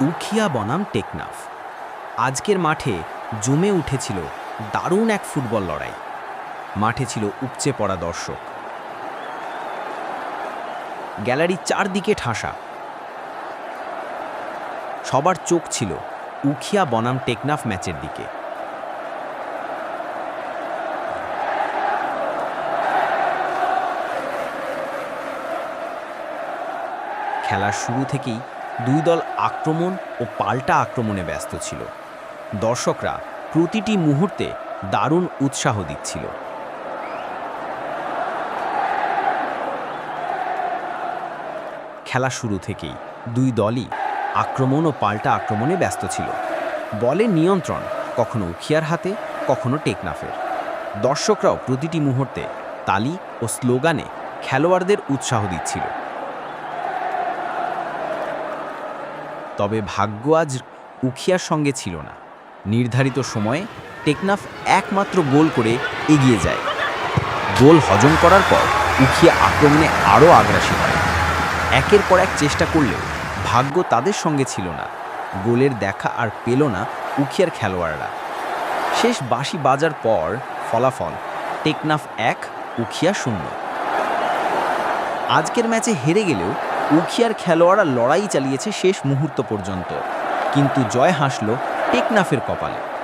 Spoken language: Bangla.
উখিয়া বনাম টেকনাফ। আজকের মাঠে জমে উঠেছিল দারুণ এক ফুটবল লড়াই। মাঠে ছিল উপচে পড়া দর্শক। গ্যালারি চারদিকে ঠাসা। সবার চোখ ছিল উখিয়া বনাম টেকনাফ ম্যাচের দিকে। খেলার শুরু থেকেই দুই দল আক্রমণ ও পাল্টা আক্রমণে ব্যস্ত ছিল। দর্শকরা প্রতিটি মুহূর্তে দারুণ উৎসাহ দিচ্ছিল। খেলা শুরু থেকেই দুই দলই আক্রমণ ও পাল্টা আক্রমণে ব্যস্ত ছিল। বলের নিয়ন্ত্রণ কখনো উখিয়ার হাতে, কখনো টেকনাফের। দর্শকরাও প্রতিটি মুহূর্তে তালি ও স্লোগানে খেলোয়াড়দের উৎসাহ দিচ্ছিল। তবে ভাগ্য আজ উখিয়ার সঙ্গে ছিল না। নির্ধারিত সময়ে টেকনাফ একমাত্র গোল করে এগিয়ে যায়। গোল হজম করার পর উখিয়া আক্রমণে আরও আগ্রাসী হয়। একের পর এক চেষ্টা করলেও ভাগ্য তাদের সঙ্গে ছিল না। গোলের দেখা আর পেল না উখিয়ার খেলোয়াড়রা। শেষ বাঁশি বাজার পর ফলাফল টেকনাফ এক, উখিয়া শূন্য। আজকের ম্যাচে হেরে গেলেও উখিয়ার খেলোয়াড়রা লড়াই চালিয়েছে শেষ মুহূর্ত পর্যন্ত। কিন্তু জয় হাসল টেকনাফের কপালে।